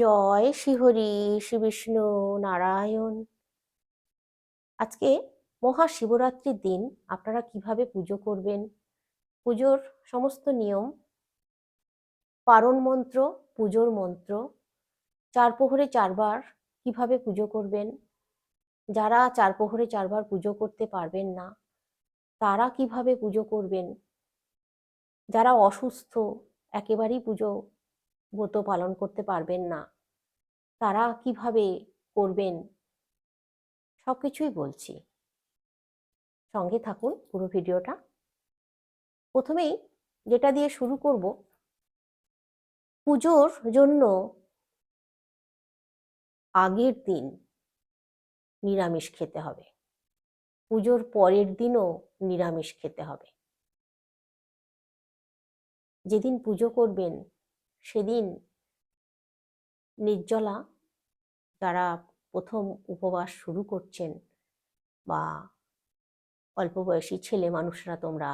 জয় শ্রীহরি শ্রী বিষ্ণু নারায়ণ। আজকে মহাশিবরাত্রির দিন, আপনারা কীভাবে পুজো করবেন? পুজোর সমস্ত নিয়ম, পারণ মন্ত্র, পুজোর মন্ত্র চার প্রহরে চারবার কীভাবে পুজো করবেন? যারা চার প্রহরে চারবার পুজো করতে পারবেন না, তারা কীভাবে পুজো করবেন? যারা অসুস্থ, একেবারেই পুজো ব্রত পালন করতে পারবেন না। তারা কীভাবে করবেন? সবকিছুই বলছি। সঙ্গে থাকুন পুরো ভিডিওটা। প্রথমেই যেটা দিয়ে শুরু করব, পুজোর জন্য আগের দিন নিরামিষ খেতে হবে। পুজোর পরের দিনও নিরামিষ খেতে হবে। যেদিন পুজো করবেন সেদিন নির্জলা যারা প্রথম উপবাস শুরু করছেন বা অল্প বয়সী ছেলে মানুষরা তোমরা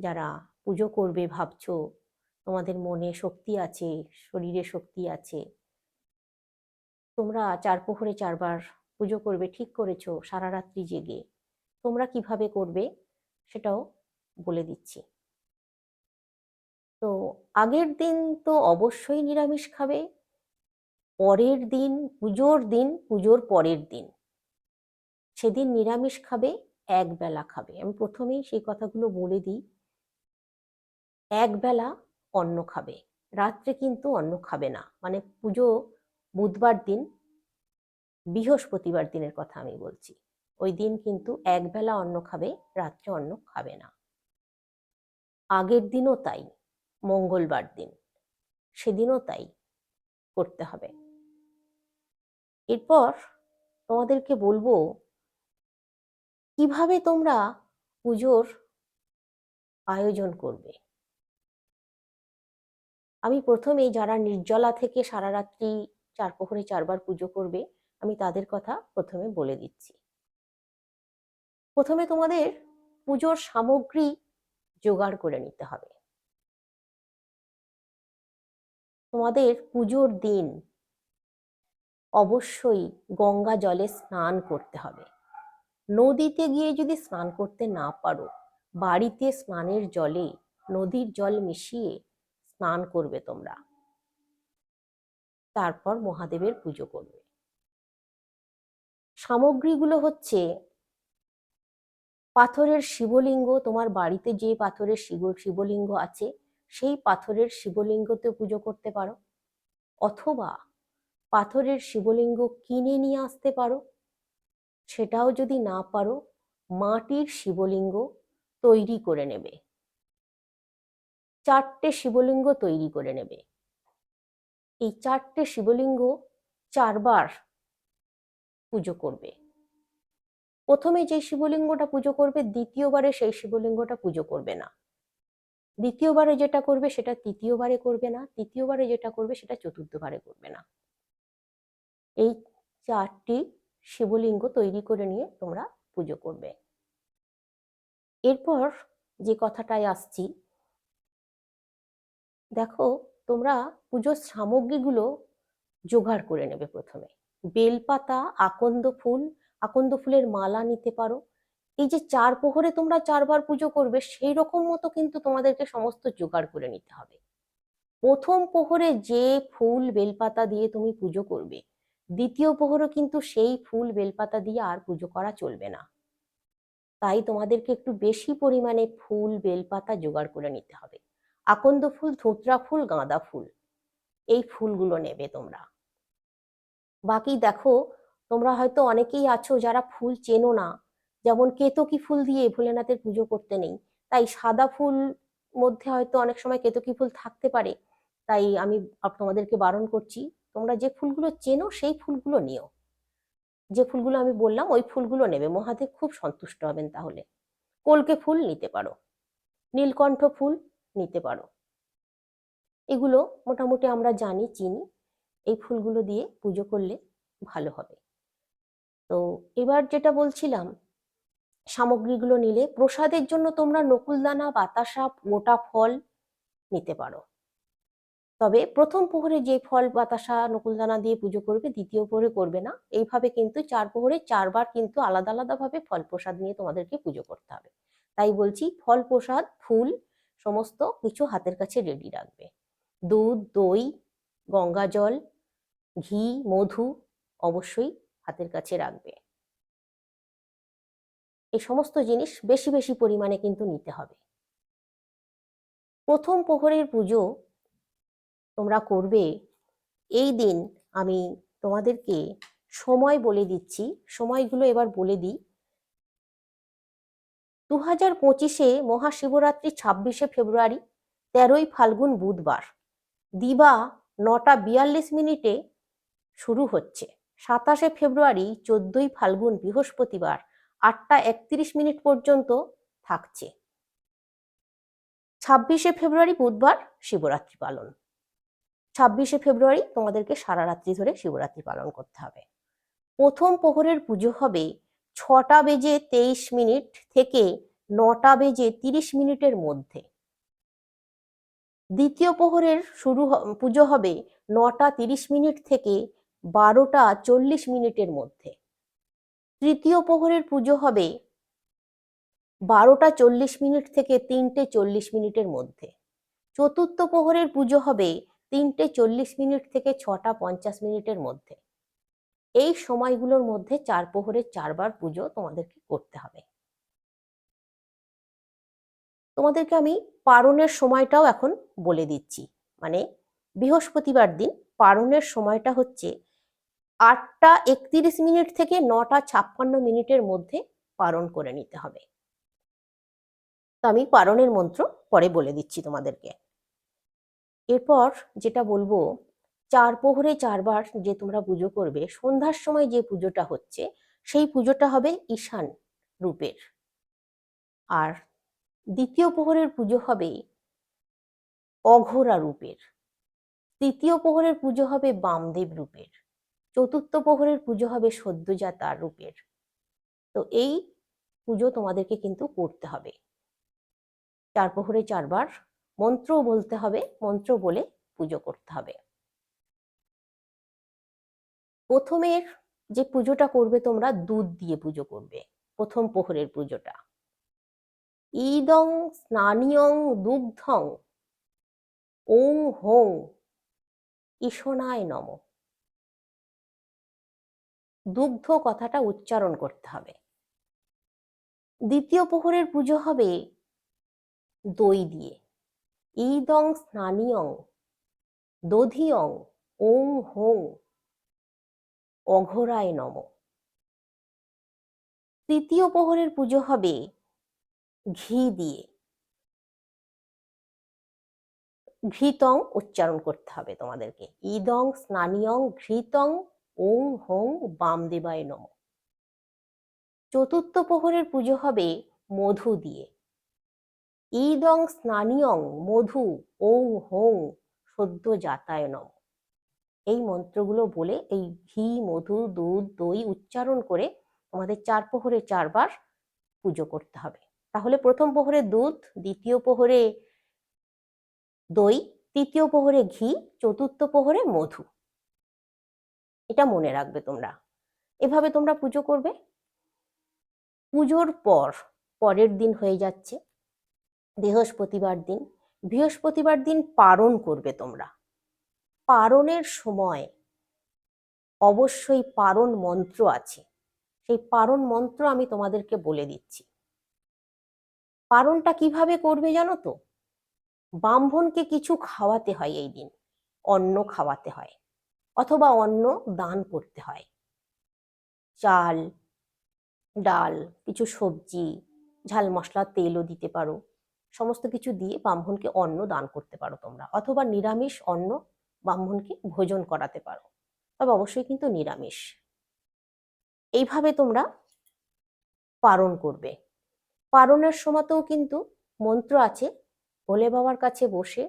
যারা পুজো করবে ভাবছ, তোমাদের মনে শক্তি আছে, শরীরে শক্তি আছে, তোমরা চার প্রহরে চারবার পুজো করবে, ঠিক করেছ, সারা রাত্রি জেগে। তোমরা কীভাবে করবে সেটাও বলে দিচ্ছি। তো আগের দিন তো অবশ্যই নিরামিষ খাবে। পরের দিন, পুজোর দিন, পুজোর পরের দিন। সেদিন নিরামিষ খাবে, এক বেলা খাবে। আমি প্রথমেই সেই কথাগুলো বলে দিই। এক বেলা অন্ন খাবে। রাত্রে কিন্তু অন্ন খাবে না। মানে পুজো বুধবার দিন, বৃহস্পতিবার দিনের কথা আমি বলছি। ওই দিন কিন্তু এক বেলা অন্ন খাবে, রাত্রে অন্ন খাবে না। আগের দিনও তাই। মঙ্গলবার দিন। সেদিনও তাই করতে হবে। এরপর তোমাদেরকে বলব, কীভাবে তোমরা পুজোর আয়োজন করবে? আমি প্রথমেই যারা নির্জলা থেকে সারা রাত্রি চার প্রহরে চারবার পুজো করবে, আমি তাদের কথা প্রথমে বলে দিচ্ছি। প্রথমে তোমাদের পুজোর সামগ্রী জোগাড় করে নিতে হবে। তোমাদের পুজোর দিন অবশ্যই গঙ্গা জলে স্নান করতে হবে। নদীতে গিয়ে যদি স্নান করতে না পারো, বাড়িতে স্নানের জলে নদীর জল মিশিয়ে স্নান করবে তোমরা। তারপর মহাদেবের পুজো করবে। সামগ্রীগুলো হচ্ছে পাথরের শিবলিঙ্গ, তোমার বাড়িতে যে পাথরের শিব শিবলিঙ্গ আছে সেই পাথরের শিবলিঙ্গতে পুজো করতে পারো। অথবা পাথরের শিবলিঙ্গ কিনে নিয়ে আসতে পারো। সেটাও যদি না পারো, মাটির শিবলিঙ্গ তৈরি করে নেবে। চারটে শিবলিঙ্গ তৈরি করে নেবে। এই চারটে শিবলিঙ্গ চারবার পুজো করবে। প্রথমে যে শিবলিঙ্গটা পুজো করবে, দ্বিতীয়বারে সেই শিবলিঙ্গটা পুজো করবে না। দ্বিতীয়বারে যেটা করবে সেটা তৃতীয়বারে করবে না, তৃতীয়বারে যেটা করবে সেটা চতুর্থবারে করবে না। এই চারটি শিবলিঙ্গ তৈরি করে নিয়ে তোমরা পুজো করবে। এরপর যে কথাটায় আসছি, দেখো তোমরা পুজোর সামগ্রীগুলো জোগাড় করে নেবে প্রথমে। বেলপাতা, আকন্দ ফুল, আকন্দ ফুলের মালা নিতে পারো এই যে চার প্রহরে তোমরা চারবার পুজো করবে, সেই রকম মতো কিন্তু তোমাদেরকে সমস্ত জোগাড় করে নিতে হবে। প্রথম প্রহরে যে ফুল বেলপাতা দিয়ে তুমি পুজো করবে, দ্বিতীয় প্রহরও কিন্তু সেই ফুল বেলপাতা দিয়ে আর পুজো করা চলবে না। তাই তোমাদেরকে একটু বেশি পরিমাণে ফুল বেলপাতা জোগাড় করে নিতে হবে। আকন্দ ফুল, ধুতরা ফুল, গাঁদা ফুল, এই ফুলগুলো নেবে তোমরা। বাকি দেখো, তোমরা হয়তো অনেকেই আছো যারা ফুল চেনো না যেমন কেতকী ফুল দিয়ে ভোলেনাথের পুজো করতে নেই, তাই সাদা ফুল মধ্যে হয়তো অনেক সময় কেতকী ফুল থাকতে পারে, তাই আমি তোমাদেরকে বারণ করছি, তোমরা যে ফুলগুলো চেনো সেই ফুলগুলো নিও। যে ফুলগুলো আমি বললাম, ওই ফুলগুলো নেবে, মহাদেব খুব সন্তুষ্ট হবেন তাহলে। কলকে ফুল নিতে পারো, নীলকণ্ঠ ফুল নিতে পারো। এগুলো মোটামুটি আমরা জানি, চিনি, এই ফুলগুলো দিয়ে পুজো করলে ভালো হবে। তো এবার যেটা বলছিলাম সামগ্রীগুলো নিলে প্রসাদের জন্য তোমরা নকুলদানা, বাতাসা, মোটা ফল নিতে পারো। তবে প্রথম প্রহরে যে ফল, বাতাসা, নকুলদানা দিয়ে পুজো করবে, দ্বিতীয় প্রহরে করবে না। এইভাবে কিন্তু চার প্রহরে চারবার কিন্তু আলাদা আলাদা ভাবে ফল প্রসাদ নিয়ে তোমাদেরকে পুজো করতে হবে। তাই বলছি, ফল প্রসাদ, ফুল, সমস্ত কিছু হাতের কাছে রেডি রাখবে। দুধ, দই, গঙ্গা জল, ঘি, মধু অবশ্যই হাতের কাছে রাখবে। এই সমস্ত জিনিস বেশি বেশি পরিমাণে কিন্তু নিতে হবে। প্রথম প্রহরের পুজো তোমরা করবে, এই দিন আমি তোমাদেরকে সময় বলে দিচ্ছি, সময়গুলো এবার বলে দিই। দু হাজার পঁচিশে মহাশিবরাত্রি ছাব্বিশে ফেব্রুয়ারি, তেরোই ফাল্গুন বুধবার, দিবা নটা বিয়াল্লিশ মিনিটে শুরু হচ্ছে। সাতাশে ফেব্রুয়ারি, চোদ্দই ফাল্গুন বৃহস্পতিবার আটটা একত্রিশ মিনিট পর্যন্ত থাকছে। ছাব্বিশে ফেব্রুয়ারি বুধবার শিবরাত্রি পালন। ছাব্বিশে ফেব্রুয়ারি তোমাদেরকে সারা রাত্রি ধরে শিবরাত্রি পালন করতে হবে। প্রথম প্রহরের পুজো হবে ছটা বেজে তেইশ মিনিট থেকে নটা বেজে তিরিশ মিনিটের মধ্যে। দ্বিতীয় প্রহরের শুরু পুজো হবে নটা তিরিশ মিনিট থেকে বারোটা চল্লিশ মিনিটের মধ্যে। তৃতীয় প্রহরের পুজো হবে বারোটা চল্লিশ মিনিট থেকে তিনটে চল্লিশ মিনিটের মধ্যে। চতুর্থ প্রহরের পুজো হবে তিনটে চল্লিশ মিনিট থেকে ছটা পঞ্চাশ মিনিটের মধ্যে। এই সময়গুলোর মধ্যে চার প্রহরের চারবার পুজো তোমাদেরকে করতে হবে। তোমাদেরকে আমি পারণের সময়টাও এখন বলে দিচ্ছি। মানে বৃহস্পতিবার দিন পারণের সময়টা হচ্ছে আটটা একত্রিশ মিনিট থেকে নটা ছাপ্পান্ন মিনিটের মধ্যে পালন করে নিতে হবে। তো আমি পারণের মন্ত্র পরে বলে দিচ্ছি তোমাদেরকে। এরপর যেটা বলব, চার প্রহরে চারবার যে তোমরা পুজো করবে, সন্ধ্যার সময় যে পুজোটা হচ্ছে, সেই পুজোটা হবে ঈশান রূপের। আর দ্বিতীয় প্রহরের পুজো হবে অঘোরা রূপের। তৃতীয় প্রহরের পুজো হবে বামদেব রূপের। চতুর্থ প্রহরের পুজো হবে সদ্যজাতা রূপের। তো এই পুজো তোমাদেরকে কিন্তু করতে হবে। চার প্রহরে চারবার মন্ত্র বলতে হবে মন্ত্র বলে পুজো করতে হবে। প্রথমের যে পুজোটা করবে তোমরা দুধ দিয়ে পুজো করবে, প্রথম প্রহরের পুজোটা। ইদং স্নানিয়ং দুগ্ধং, ওং হোং, ঈশনায় নম। দুগ্ধ কথাটা উচ্চারণ করতে হবে। দ্বিতীয় প্রহরের পুজো হবে দই দিয়ে। ইদং স্নানিয়ং, দধিয়ং, ওং হোং, অঘোরায় নম। তৃতীয় প্রহরের পুজো হবে ঘি দিয়ে। ঘৃতং উচ্চারণ করতে হবে তোমাদেরকে। ইদং স্নানিয়ং ঘৃতং ওং হোং বামদেবায় নম। চতুর্থ প্রহরের পুজো হবে মধু দিয়ে। ইদং স্নানিয়ং মধু ওং হোং সদ্য যাতায় নম। এই মন্ত্রগুলো বলে এই ঘি, মধু, দুধ, দই উচ্চারণ করে আমাদের চার প্রহরে চারবার পুজো করতে হবে। তাহলে প্রথম প্রহরে দুধ, দ্বিতীয় প্রহরে দই, তৃতীয় প্রহরে ঘি, চতুর্থ প্রহরে মধু। এটা মনে রাখবে তোমরা। এভাবে তোমরা পুজো করবে। পুজোর পর, পরের দিন হয়ে যাচ্ছে, বৃহস্পতিবার দিন। বৃহস্পতিবার দিন পারণ করবে তোমরা। পারণের সময় অবশ্যই পারণ মন্ত্র আছে। সেই পারণ মন্ত্র আমি তোমাদেরকে বলে দিচ্ছি। পারণটা কীভাবে করবে জানো তো? ব্রাহ্মণকে কিছু খাওয়াতে হয় এই দিন, অন্ন খাওয়াতে হয়। অথবা অন্ন দান করতে হয়। চাল, ডাল, কিছু সবজি, ঝাল মশলা, তেলও দিতে পারো। সমস্ত কিছু দিয়ে ব্রাহ্মণকে অন্ন দান করতে পারো তোমরা, অথবা নিরামিষ অন্ন ব্রাহ্মণকে ভোজন করাতে পারো। তবে অবশ্যই কিন্তু নিরামিষ। এইভাবে তোমরা পারণ করবে। পারণের সময়তেও কিন্তু মন্ত্র আছে, ভোলে বাবার কাছে বসে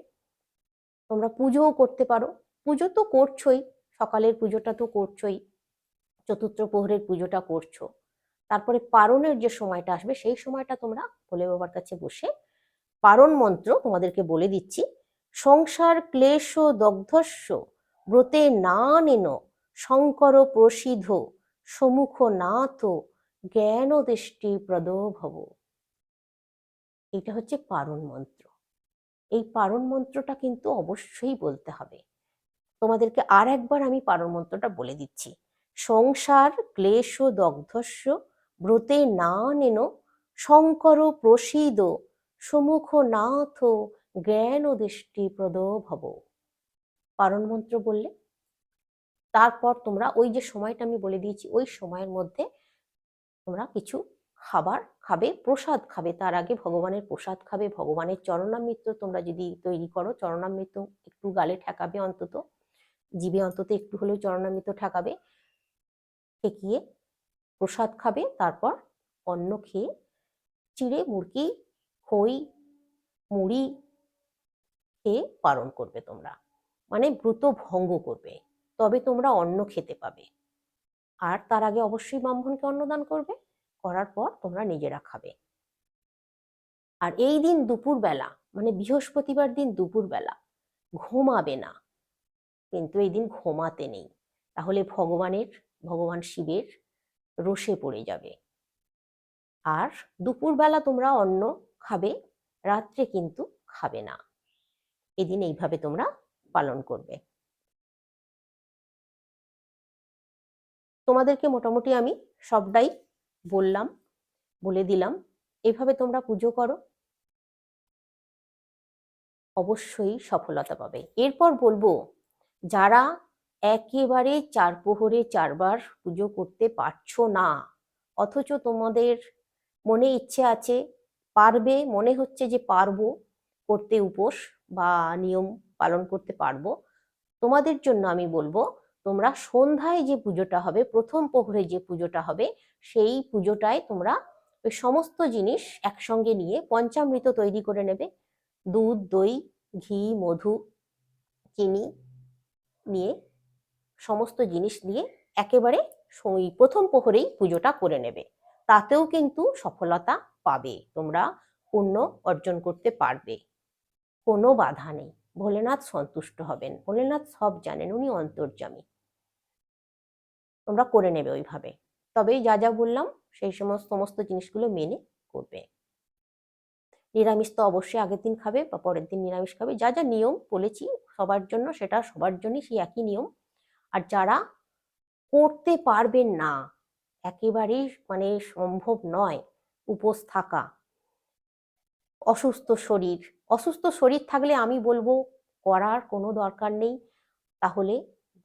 তোমরা পুজোও করতে পারো। পুজো তো করছোই সকালের পুজোটা তো করছোই, চতুর্থ প্রহরের পুজোটা করছ। তারপরে পারণের যে সময়টা আসবে, সেই সময়টা তোমরা ভোলে বাবার কাছে বসে পারণ মন্ত্র তোমাদেরকে বলে দিচ্ছি। সংসার ক্লেশ দগ্ধস্য, ব্রতে না নেন শঙ্কর প্রসিদ্ধ, সমুখ নাথ, জ্ঞান দৃষ্টি প্রদ ভব। এটা হচ্ছে পারণ মন্ত্র। এই পারণ মন্ত্রটা কিন্তু অবশ্যই বলতে হবে। তোমাদেরকে আর একবার আমি পারণ মন্ত্রটা বলে দিচ্ছি। সংসার, ক্লেশ, দগ্ধস্য, ব্রতে না নেন, শঙ্কর প্রসিদ সমুখ নাথ, জ্ঞান দৃষ্টি প্রদ ভব। পারণ মন্ত্র বললে, তারপর তোমরা ওই যে সময়টা আমি বলে দিয়েছি, ওই সময়ের মধ্যে তোমরা কিছু খাবার খাবে, প্রসাদ খাবে, তার আগে ভগবানের প্রসাদ খাবে, ভগবানের চরণামৃত তোমরা যদি তৈরি করো, চরণামৃত একটু গালে ঠেকাবে অন্তত। জিভে অন্তত একটু হলেও চরণামৃত ঠেকাবে, ঠেকিয়ে প্রসাদ খাবে, তারপর অন্ন খেয়ে চিড়ে, মুরগি, খই, মুড়ি খেয়ে পালন করবে তোমরা। মানে ব্রত ভঙ্গ করবে, তবে তোমরা অন্ন খেতে পাবে। আর তার আগে অবশ্যই ব্রাহ্মণকে অন্নদান করবে, করার পর তোমরা নিজেরা খাবে। আর এই দিন দুপুরবেলা মানে বৃহস্পতিবার দিন দুপুরবেলা, ঘুমাবে না। কিন্তু এই দিন ঘুমাতে নেই। তাহলে ভগবানের, ভগবান শিবের রোষে পড়ে যাবে। আর দুপুরবেলা তোমরা অন্ন খাবে, রাত্রে কিন্তু খাবে না। এদিন এইভাবে তোমরা পালন করবে। তোমাদেরকে মোটামুটি আমি সবটাই বললাম, বলে দিলাম। এভাবে তোমরা পুজো করো। অবশ্যই সফলতা পাবে। এরপর বলব যারা একেবারে চার প্রহরে চারবার পুজো করতে পারছ না, অথচ তোমাদের মনে ইচ্ছে আছে, পারবে, মনে হচ্ছে যে পারব করতে উপোস বা নিয়ম পালন করতে পারব, তোমাদের জন্য আমি বলব, তোমরা সন্ধ্যায় যে পুজোটা হবে, প্রথম প্রহরে যে পুজোটা হবে, সেই পুজোটায় তোমরা ওই সমস্ত জিনিস একসঙ্গে নিয়ে পঞ্চামৃত তৈরি করে নেবে। দুধ, দই, ঘি, মধু, চিনি নিয়ে সমস্ত জিনিস দিয়ে একেবারে ওই প্রথম প্রহরেই পুজোটা করে নেবে। তাতেও কিন্তু সফলতা পাবে, তোমরা পুণ্য অর্জন করতে পারবে। কোনো বাধা নেই। ভোলেনাথ সন্তুষ্ট হবেন। ভোলেনাথ সব জানেন, উনি অন্তর্যামী। তোমরা করে নেবে ওইভাবে। তবে যা যা বললাম, সেই সমস্ত সমস্ত জিনিসগুলো মেনে করবে। নিরামিষ তো অবশ্যই আগের দিন খাবে বা পরের দিন নিরামিষ খাবে। যা যা নিয়ম বলেছি, সবার জন্য সেটা সবার জন্যই সেই একই নিয়ম। আর যারা করতে পারবেন না, একেবারেই মানে সম্ভব নয় উপোস থাকা, অসুস্থ শরীর অসুস্থ শরীর থাকলে আমি বলব করার কোনো দরকার নেই। তাহলে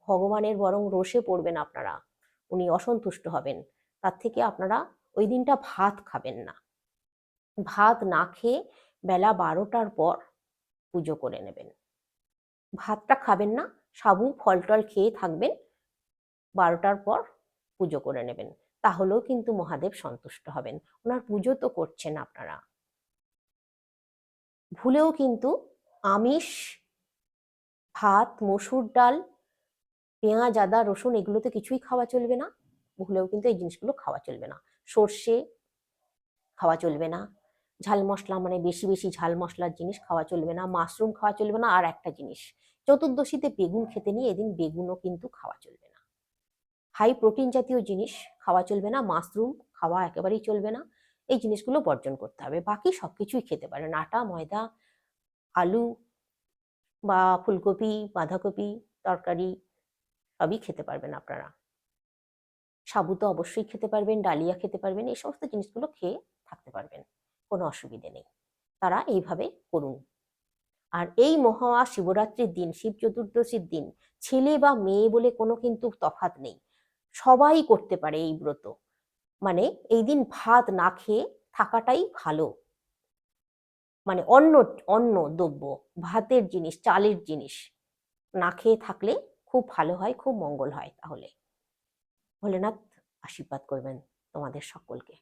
ভগবানের বরং রোষে পড়বেন আপনারা, উনি অসন্তুষ্ট হবেন। তার থেকে আপনারা ওই দিনটা ভাত খাবেন না। ভাত না খেয়ে বেলা বারোটার পর পুজো করে নেবেন। ভাতটা খাবেন না, সাবু ফল টল খেয়ে থাকবেন, বারোটার পর পুজো করে নেবেন। তাহলেও কিন্তু মহাদেব সন্তুষ্ট হবেন। ওনার পুজো তো করছেন আপনারা। ভুলেও কিন্তু আমিষ, ভাত, মসুর ডাল, পেঁয়াজ, আদা, রসুন এগুলো তো কিছুই খাওয়া চলবে না। ভুলেও কিন্তু এই জিনিসগুলো খাওয়া চলবে না। সর্ষে খাওয়া চলবে না। ঝাল মশলা মানে বেশি বেশি ঝাল মশলার জিনিস খাওয়া চলবে না, মাশরুম খাওয়া চলবে না আর একটা জিনিস, চতুর্দশীতে বেগুন খেতে নিয়ে এদিন বেগুনও কিন্তু খাওয়া চলবে না। হাই প্রোটিন জাতীয় জিনিস খাওয়া চলবে না, মাশরুম খাওয়া একেবারেই চলবে না, এই জিনিসগুলো বর্জন করতে হবে, বাকি সবকিছুই খেতে পারেন, আটা, ময়দা, আলু বা ফুলকপি, বাঁধাকপি, তরকারি, সবই খেতে পারবেন আপনারা। সাবু তো অবশ্যই খেতে পারবেন, ডালিয়া খেতে পারবেন, এই সমস্ত জিনিসগুলো খেয়ে থাকতে পারবেন। কোনো অসুবিধে নেই। তারা এইভাবে করুন। আর এই মহা শিবরাত্রির দিন, শিব চতুর্দশীর দিন, ছেলে বা মেয়ে বলে কোনো কিন্তু তফাত নেই। সবাই করতে পারে এই ব্রত। মানে এই দিন ভাত না খেয়ে থাকাটাই ভালো। মানে অন্ন অন্ন দ্রব্য, ভাতের জিনিস, চালের জিনিস না খেয়ে থাকলে খুব ভালো হয়, খুব মঙ্গল হয় তাহলে। ভোলেনাথ, আশীর্বাদ করবেন তোমাদের সকলকে।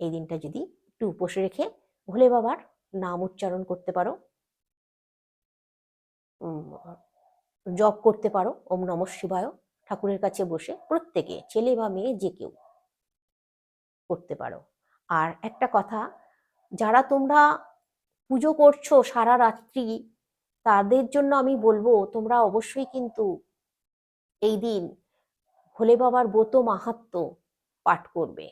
এই দিনটা যদি একটু উপসে রেখে ভোলে বাবার নাম উচ্চারণ করতে পারো। জপ করতে পারো, ওম নম শিবায়, ঠাকুরের কাছে বসে প্রত্যেকে, ছেলে বা মেয়ে যে কেউ করতে পারো। আর একটা কথা, যারা তোমরা পুজো করছ সারা রাত্রি, তাদের জন্য আমি বলব, তোমরা অবশ্যই কিন্তু এই দিন ভোলে বাবার ব্রত মাহাত্ম পাঠ করবে।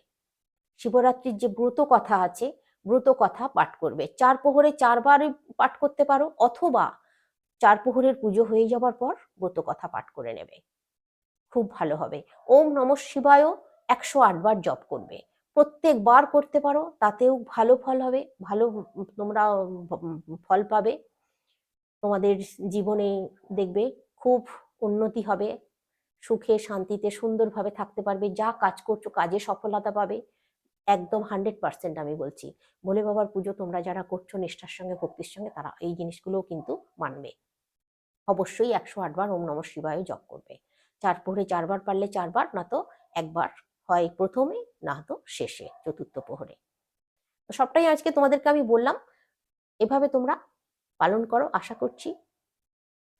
শিবরাত্রির যে ব্রত কথা আছে, ব্রত কথা পাঠ করবে। চার প্রহরে চারবার পাঠ করতে পারো অথবা চার প্রহরের পুজো হয়ে যাবার পর ব্রত কথা পাঠ করে নেবে। খুব ভালো হবে। ওম নম শিবায় একশো আটবার জপ করবে। প্রত্যেকবার করতে পারো, তাতেও ভালো ফল হবে, ভালো তোমরা ফল পাবে। তোমাদের জীবনে দেখবে খুব উন্নতি হবে, সুখে শান্তিতে সুন্দরভাবে থাকতে পারবে, যা কাজ করছ কাজে সফলতা পাবে। একদম হান্ড্রেড পার্সেন্ট আমি বলছি। ভোলে বাবার পুজো তোমরা যারা করছ নিষ্ঠার সঙ্গে, ভক্তির সঙ্গে, তারা এই জিনিসগুলোও কিন্তু মানবে। অবশ্যই একশো আটবার ওম নম শিবায় জপ করবে। চার প্রহরে চারবার পারলে চারবার, না তো একবার হয় প্রথমে, না তো শেষে, চতুর্থ প্রহরে। তো সবটাই আজকে তোমাদেরকে আমি বললাম। এভাবে তোমরা পালন করো, আশা করছি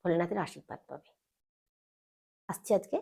ভোলেনাথের আশীর্বাদ পাবে। আসছি আজকে।